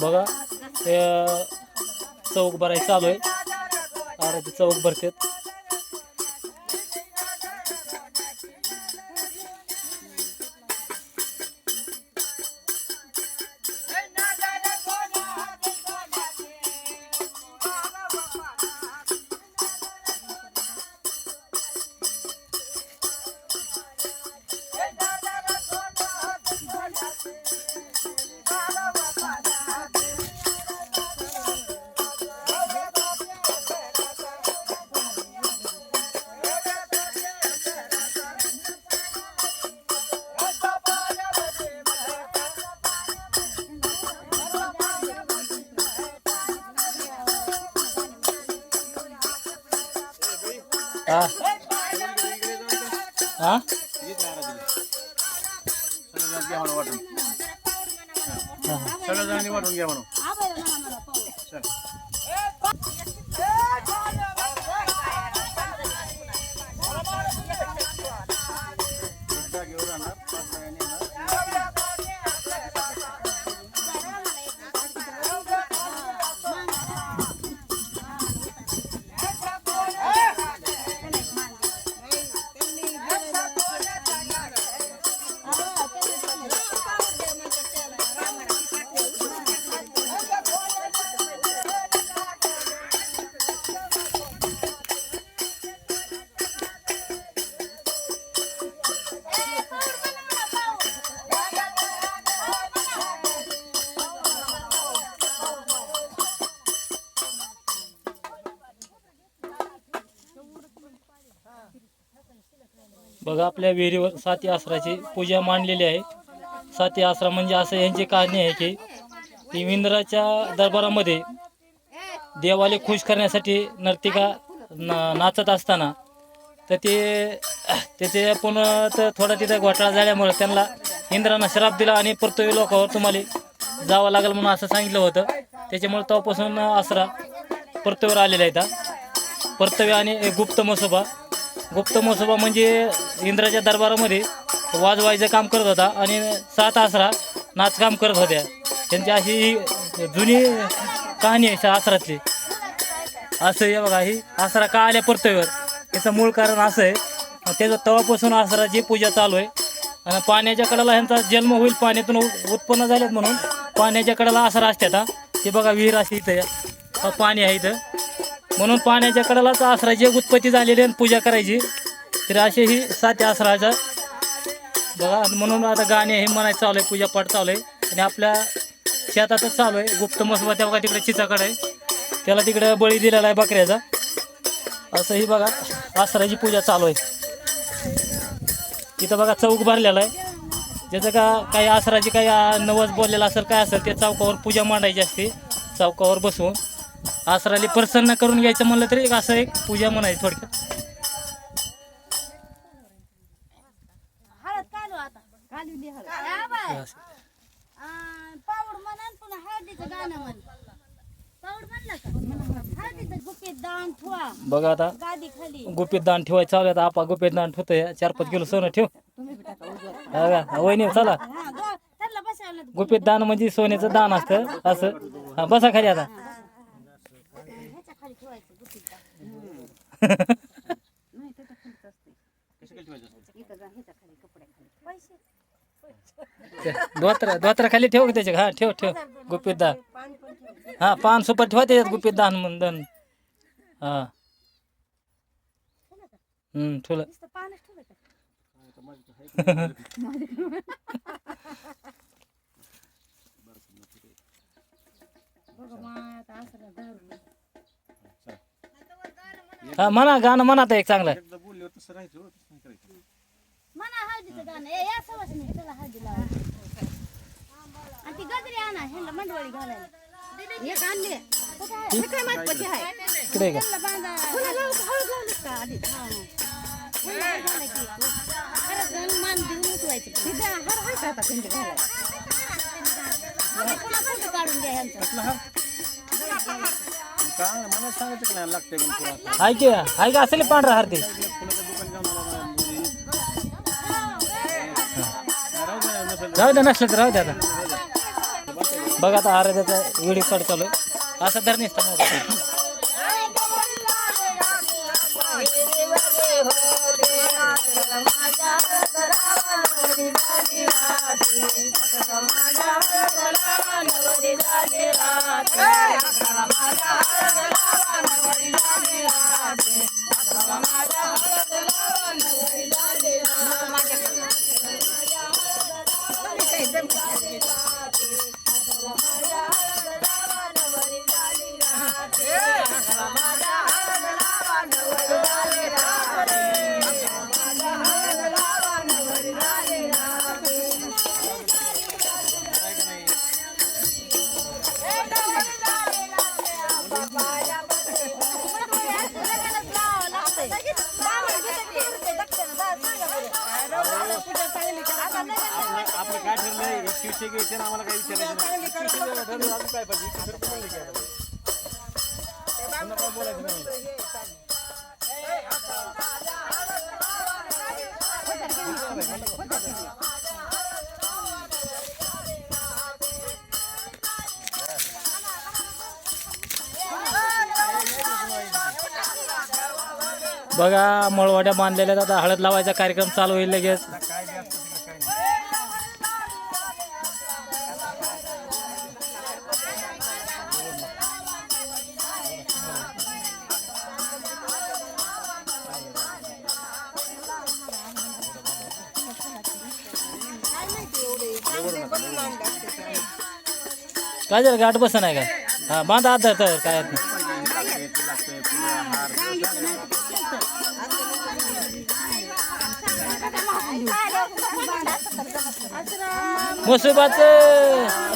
बघा ते चौक भरायचं चालू आहे. अरे ते चौक भरतात. हा? जणांनी वाटून घ्या म्हणून. बघा आपल्या विहिरीवर साती आसराची पूजा मांडलेली आहे. साती आसरा म्हणजे असं यांची कहाणी आहे की इंद्राच्या दरबारामध्ये देवाले खुश करण्यासाठी नर्तिका ना नाचत असताना तर ते त्याचे पुन्हा तर थोडा तिथं घोटाळा झाल्यामुळे त्यांना इंद्रानं श्राप दिला आणि परतोवी लोकांवर तुम्हाला जावं लागेल म्हणून असं सांगितलं होतं. त्याच्यामुळे तेव्हापासून आसरा परतवीवर आलेला आहे इथं. परतवी आणि गुप्त मसोबा. गुप्त मसोबा म्हणजे इंद्राच्या दरबारामध्ये वाजवायचं काम करत होता आणि सात आसरा नाचकाम करत होत्या. त्यांची अशी ही जुनी कहाणी आहे आसरातली. असं आहे बघा ही आसरा का आल्या परतवीवर याचं मूळ कारण असं आहे त्याचं तवापासून आसराची पूजा चालू आहे. आणि पाण्याच्या कडेला ह्यांचा जन्म होईल पाण्यातून उत्पन्न झालेत म्हणून पाण्याच्या कडेला आसरा असतात आता ते बघा विहीर अशी इथं पाणी आहे इथं. म्हणून पाण्याच्या कडालाच आसराची उत्पत्ती झालेली आणि पूजा करायची. तर असे ही सात आसराचा. बघा म्हणून आता गाणे हे म्हणायचं चालू आहे पूजापाठ चालू आहे. आणि आपल्या शेतातच चालू आहे गुप्त मसबा त्या बघा तिकडे चिचाकडे आहे. त्याला तिकडे बळी दिलेला आहे बकऱ्याचा. असंही बघा आसराची पूजा चालू आहे. इथं बघा चौक भरलेला आहे. ज्याचं का काही आसराची काही नवस बोललेला असेल काय असेल ते चौकावर पूजा मांडायची असते. चौकावर बसवून आसराली प्रसन्न करून घ्यायचं म्हणलं तरी एक असं एक पूजा म्हणायची थोडक्यात. हा बघा आता गुपित दान ठेवायचं चालू आहे आता. आपा गुपित दान ठेवतोय. चार पाच किलो सोनं ठेव? वहिनी चला. हा गुपित दान म्हणजे सोन्याचं दान असतं. असं. हा बसा खाली आता. ठेवायचं गुपित दाण नाही त्याच्या खालीच असते इथं जा ह्याच्या खाली कपड्या खाली पैसे धोत्र धोत्र खाली ठेव की त्याच्या हा ठेव ठेव गुपित दान हा पान सुपर ठेवा त्याच्यात गुपित दान म्हणून दान हा हम्म ठेवलं नुसतं पानच बघा मा आता असं दारू हा म्हणा गाणं म्हणा आता एक चांगलं. एकदा बोलले तसं राहायचं हो, तसं नाही करायचं. म्हणा हळदीचं गाणं. ए या सवास नाही चला हळदी लावा. आणि ती गजरी आणा ह्याला मंडवळी घालायला. एक आणली. हे काय महत्वाची आहे? इकडे का ह्याला बांधा. पुन्हा लावू का? हळद लावलीस का? आधी ह्याला झालं की परत जाऊन मान देऊन उठवायचं. तिथे हार हाय का आता त्यांच्या घराला आणि पुन्हा फोटो काढून घ्या ह्यांचा. का मला सांगायचं की नाही लागतंय म्हणून तुला आता. हाय की हाय का? असेल पांढरा हारते फुलाचं दुकान जाऊन आला म्हणजे राहू दे नसेल राहू द्या नसलं तर राहू द्या आता. बघा आता आराध्याचा व्हिडिओ काढ चालू आहे. असं धर नसतं मोबाईल घ्यायचे आणि आम्हाला काही विचारायचं नाही. अजून काय पाहिजे? काय बोलायचं नाही. बघा मळवाड्या बांधलेल्या. आता हळद लावायचा कार्यक्रम चालू होईल लगेच. काय झालं? गाठ बसा नाही का? हा बांधा आधार तर काय नाही. मुसुबाचं!